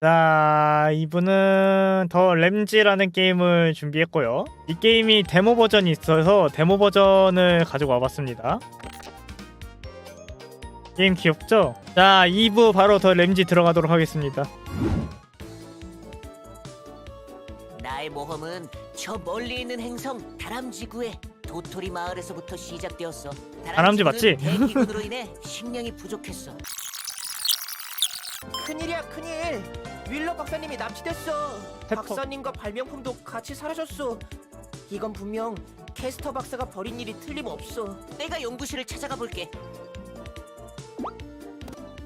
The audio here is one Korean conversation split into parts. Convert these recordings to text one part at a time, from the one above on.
자, 이분은 더 램지라는 게임을 준비했고요. 이 게임이 데모 버전이 있어서 데모 버전을 가지고 와봤습니다. 게임 귀엽죠? 자, 2부 바로 더 램지 들어가도록 하겠습니다. 나의 모험은 저 멀리 있는 행성 다람쥐구의 도토리 마을에서부터 시작되었어. 다람쥐 맞지? 대기근으로 인해 식량이 부족했어. 큰일이야 큰일 윌러 박사님이 납치됐어 페퍼. 박사님과 발명품도 같이 사라졌어 이건 분명 캐스터 박사가 벌인 일이 틀림없어 내가 연구실을 찾아가 볼게.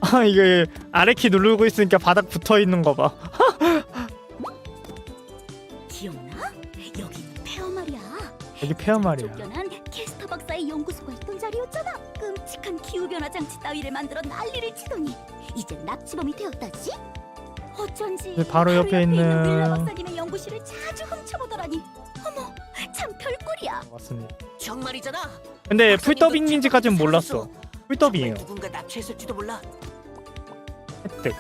아, 이게 아래 키 누르고 있으니까 바닥 붙어 있는 거 봐. 기억나? 여기 페어 말이야. 여기 페어 말이야. 쫓겨난 캐스터 박사의 연구소가 있던 자리였잖아. 끔찍한 기후 변화 장치 따위를 만들어 난리를 치더니 이젠 납치범이 되었다지. 어쩐지 네, 바로 옆에 있는- 윌라 박사님의 연구실을 자주 훔쳐보더라니. 어머, 참 별꼴이야. 맞습니다. 정말이잖아. 근데 사라졌어. 몰랐어. 풀더빙이에요. 누군가 납치했을지도 몰라. 혜택.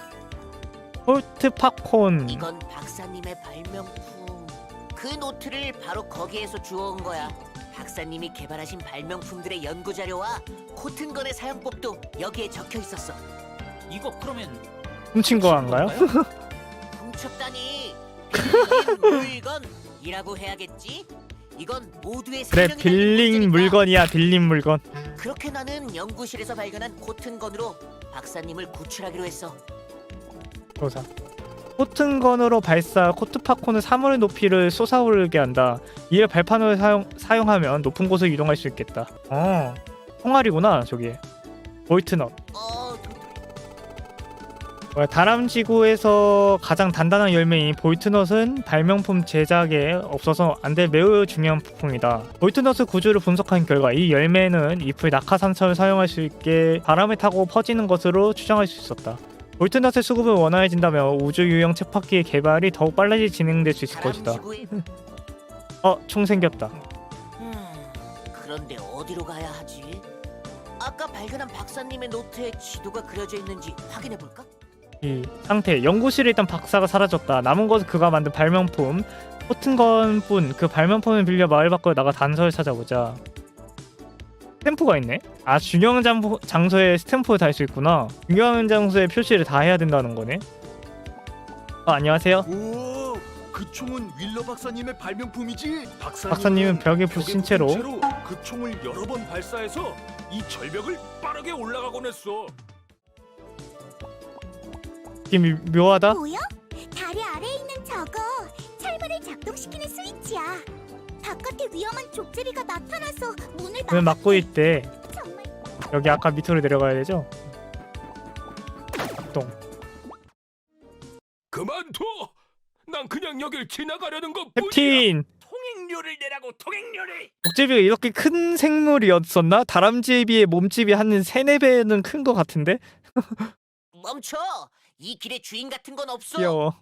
홀트 팝콘. 이건 박사님의 발명품. 그 노트를 바로 거기에서 주워온 거야. 박사님이 개발하신 발명품들의 연구 자료와 코튼건의 사용법도 여기에 적혀 있었어. 이거 그러면 훔친 거인가요? 훔쳤다니 빌린 물건이라고 해야겠지? 이건 모두의 그래, 생명이 빌린 문제니까. 물건이야, 빌린 물건. 그렇게 나는 연구실에서 발견한 코튼건으로 박사님을 구출하기로 했어. 조사. 코튼건으로 발사 코트 팝콘은 사물의 높이를 솟아오르게 한다. 이에 발판을 사용, 사용하면 높은 곳을 이동할 수 있겠다. 어, 총알이구나 저기. 볼트넛. 어, 다람쥐구에서 가장 단단한 열매인 볼트넛은 발명품 제작에 없어서 안될 매우 중요한 부품이다. 볼트넛의 구조를 분석한 결과 이 열매는 잎의 낙하산처를 사용할 수 있게 바람을 타고 퍼지는 것으로 추정할 수 있었다. 볼트넛의 수급이 원활해진다면 우주 유형 쳇바퀴의 개발이 더욱 빨리 진행될 수 있을 것이다. 어, 총 생겼다. 음, 그런데 어디로 가야 하지? 아까 발견한 박사님의 노트에 지도가 그려져 있는지 확인해 볼까? 이 상태. 연구실에 있던 박사가 사라졌다. 남은 것은 그가 만든 발명품. 코튼건뿐 그 발명품을 빌려 마을 밖으로 나가 단서를 찾아보자. 스탬프가 있네? 아 중요한 장, 장소에 스탬프를 달 수 있구나. 중요한 장소에 표시를 다 해야 된다는 거네? 어, 안녕하세요. 오, 그 총은 윌러 박사님의 발명품이지. 박사님은, 박사님은 벽에 붙인 채로 그 총을 여러 번 발사해서 이 절벽을 빠르게 올라가곤 했어. 느낌이 묘하다 뭐야? 다리 아래에 있는 저거 철문을 작동시키는 스위치야. 바깥에 위험한 족제비가 나타나서 문을 왜막 막고 있대 정말 여기 아까 밑으로 내려가야 되죠 똥 그만둬. 난 그냥 여길 지나가려는 것 뿐이야. 캡틴 통행료를 내라고 통행료를. 목제비가 이렇게 큰 생물이었었나? 다람쥐에 비해 몸집이 한 세네 배는 큰 것 같은데? 멈춰! 이 길에 주인 같은 건 없어. 귀여워.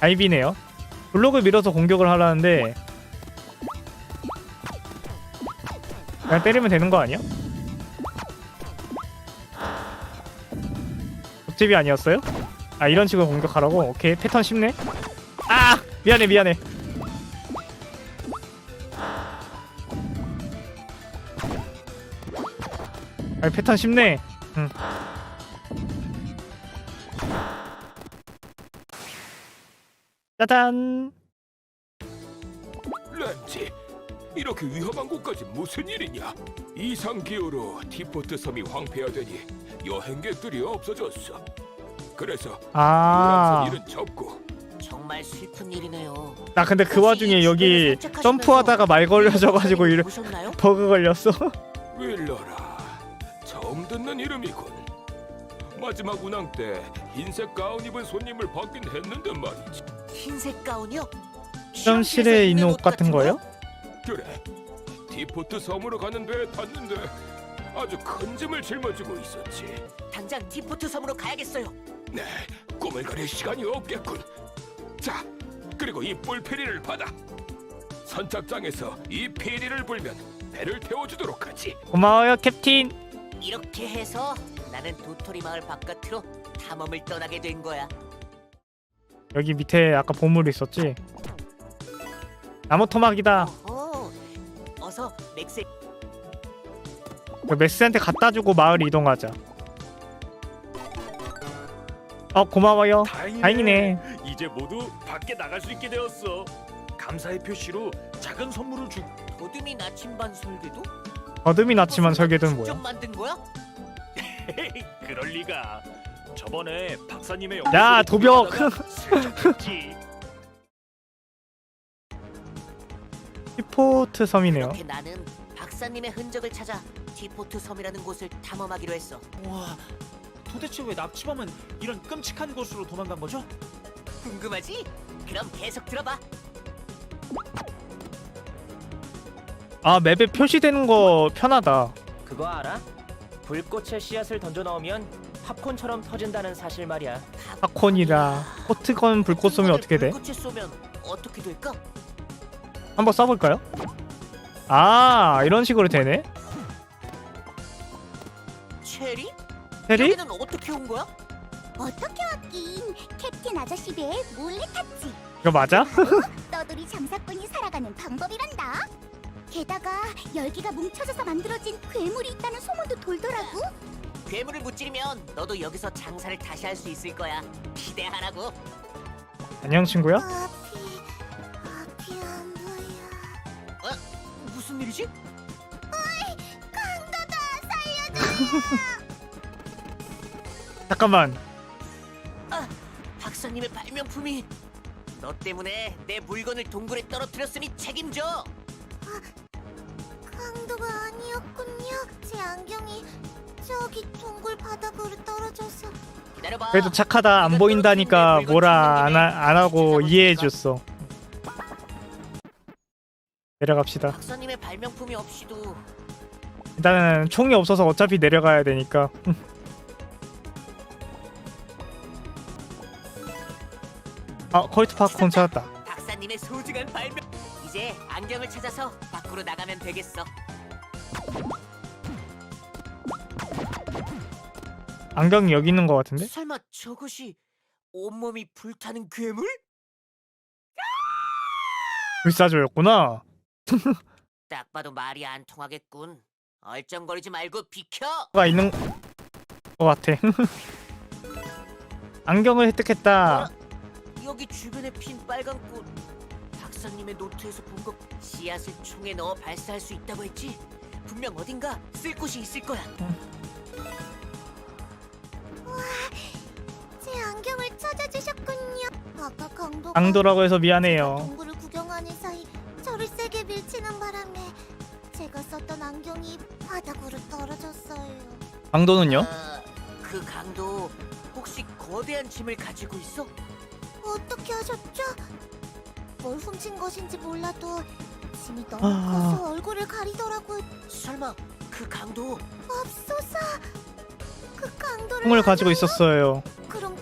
아이비네요. 블록을 밀어서 공격을 하라는데 그냥 때리면 되는 거 아니야? 목제비 아니었어요? 아 이런 식으로 공격하라고? 오케이 패턴 쉽네. 아 미안해 미안해. 아 패턴 쉽네. 응. 짜잔. 램지, 이렇게 위험한 곳까지 무슨 일이냐? 이상 기후로 디포트 섬이 황폐화되니 여행객들이 없어졌어. 그래서 아. 일은 접고 정말 슬픈 일이네요. 나 근데 그 와중에 여기 점프하다가 말 걸려져가지고 보셨나요? 버그 걸렸어. 윌러라 처음 듣는 이름이군 마지막 운항 때 흰색 가운 입은 손님을 받긴 했는데 말이지 흰색 가운이요? 시험실에 있는 옷 같은 거요? 그래 디포트 섬으로 가는 배에 탔는데 아주 큰 짐을 짊어지고 있었지 당장 디포트 섬으로 가야겠어요. 네 꿈을 가릴 시간이 없겠군 자 그리고 이 뿔페리를 받아 선착장에서 이 페리를 불면 배를 태워주도록 하지 고마워요 캡틴. 이렇게 해서 나는 도토리 마을 바깥으로 탐험을 떠나게 된 거야. 여기 밑에 아까 보물이 있었지 나무 토막이다 어, 어서 맥스 그 맥스한테 갖다 주고 마을 이동하자 어 고마워요 다행이네 이제 모두 밖에 나갈 수 있게 되었어. 감사의 표시로 작은 선물을 주. 도드미 나침반 설계도? 어둠이 났지만 설계도는 직접 뭐야 만든 거야? 그럴 리가. 저번에 박사님의 야, 연구소에 도벽! 히포트 섬이네요 그렇게 나는 박사님의 흔적을 찾아 티포트 섬이라는 곳을 탐험하기로 했어. 와, 도대체 왜 납치범은 이런 끔찍한 곳으로 도망간 거죠? 궁금하지? 그럼 계속 들어봐. 아 맵에 표시되는 거 편하다 그거 알아? 불꽃의 씨앗을 던져 넣으면 팝콘처럼 터진다는 사실 말이야. 팝콘이라 포트건 불꽃 쏘면 어떻게 돼? 불꽃에 쏘면 어떻게 될까? 한번 써볼까요? 아 이런 식으로 되네 체리? 테리? 여기는 어떻게 온 거야? 어떻게 왔긴 캡틴 아저씨 배에 몰래 탔지. 이거 맞아? 떠돌이 장사꾼이 살아가는 방법이란다. 게다가 열기가 뭉쳐져서 만들어진 괴물이 있다는 소문도 돌더라고. 괴물을 무찌르면 너도 여기서 장사를 다시 할 수 있을 거야. 기대하라고. 안녕 친구야? 앞이 앞이 안 보여. 무슨 일이지? 잠깐만 박사님의 발명품이 너 때문에 내 물건을 동굴에 떨어뜨렸으니 책임져. 강도가 아니었군요. 제 안경이 저기 동굴 바닥으로 떨어져서. 기다려봐. 그래도 착하다 안 보인다니까 뭐라 안, 하, 안 하고 이해해줬어 내려갑시다 박사님의 발명품이 없이도 일단은 총이 없어서 어차피 내려가야 되니까 아 컬트 팝콘 찾았다 박사님의 소중한 발명. 이제 안경을 찾아서 밖으로 나가면 되겠어. 안경이 여기 있는 것 같은데? 설마 저것이 온몸이 불타는 괴물? 불사조였구나 딱 봐도 말이 안 통하겠군. 얼쩡거리지 말고 비켜. 가 있는 것 같아 안경을 획득했다 여기 주변에 핀 빨간 꽃. 박사님의 노트에서 본 것 씨앗을 총에 넣어 발사할 수 있다고 했지. 분명 어딘가 쓸 곳이 있을 거야. 찾아주셨군요. 아까 강도가 강도라고 해서 미안해요 동굴을 구경하는 사이 저를 세게 밀치는 바람에 제가 썼던 안경이 바닥으로 떨어졌어요. 강도는요? 아, 그 강도 혹시 거대한 짐을 가지고 있어? 어떻게 하셨죠? 뭘 훔친 것인지 몰라도 짐이 너무 아. 커서 얼굴을 가리더라고요. 설마 그 강도 없소사. 그 강도를 총을 가지고? 있었어요 그럼.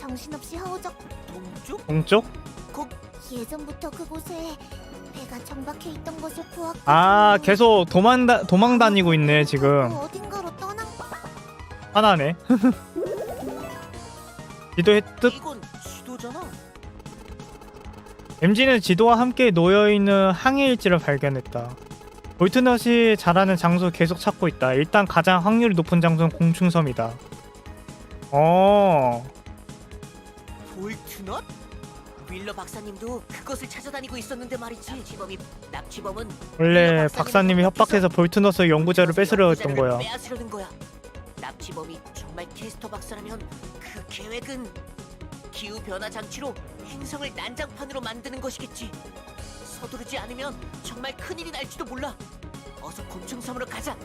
정신없이 허우적 동쪽? 동쪽? 예전부터 그곳에 배가 정박해 있던 것을 보았거든요. 아 계속 도망 다, 도망 다니고 있네 지금 어딘가로 떠난 하나네 지도 획득 이건 지도잖아. MG는 지도와 함께 놓여있는 항해 일지를 발견했다 볼트넛이 자라는 장소 계속 찾고 있다 일단 가장 확률이 높은 장소는 공충섬이다 어 볼트넛? 윌러 박사님도 그것을 찾아다니고 있었는데 말이지. 납치범이 납치범은 원래 박사님이 협박해서 볼트넛의 연구자를 뺏으려 했던 거야 빼앗으려는 거야. 납치범이 정말 캐스터 박사라면 그 계획은 기후 변화 장치로 행성을 난장판으로 만드는 것이겠지. 서두르지 않으면 정말 큰일이 날지도 몰라. 어서 곤충 섬으로 가자.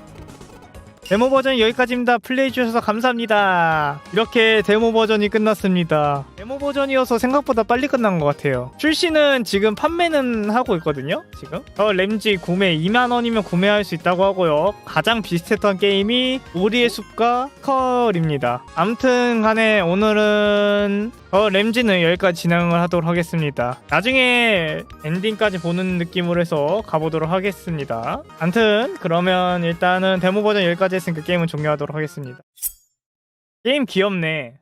데모 버전 여기까지입니다. 플레이 주셔서 감사합니다. 이렇게 데모 버전이 끝났습니다. 데모 버전이어서 생각보다 빨리 끝난 것 같아요. 출시는 지금 판매는 하고 있거든요. 지금 저 램지 구매 2만 원이면 구매할 수 있다고 하고요. 가장 비슷했던 게임이 오리의 숲과 스컬입니다. 아무튼 간에 오늘은 저 램지는 여기까지 진행을 하도록 하겠습니다. 나중에 엔딩까지 보는 느낌으로 해서 가보도록 하겠습니다. 아무튼 그러면 일단은 데모 버전 여기까지 했으니까 게임은 종료하도록 하겠습니다. 게임 귀엽네.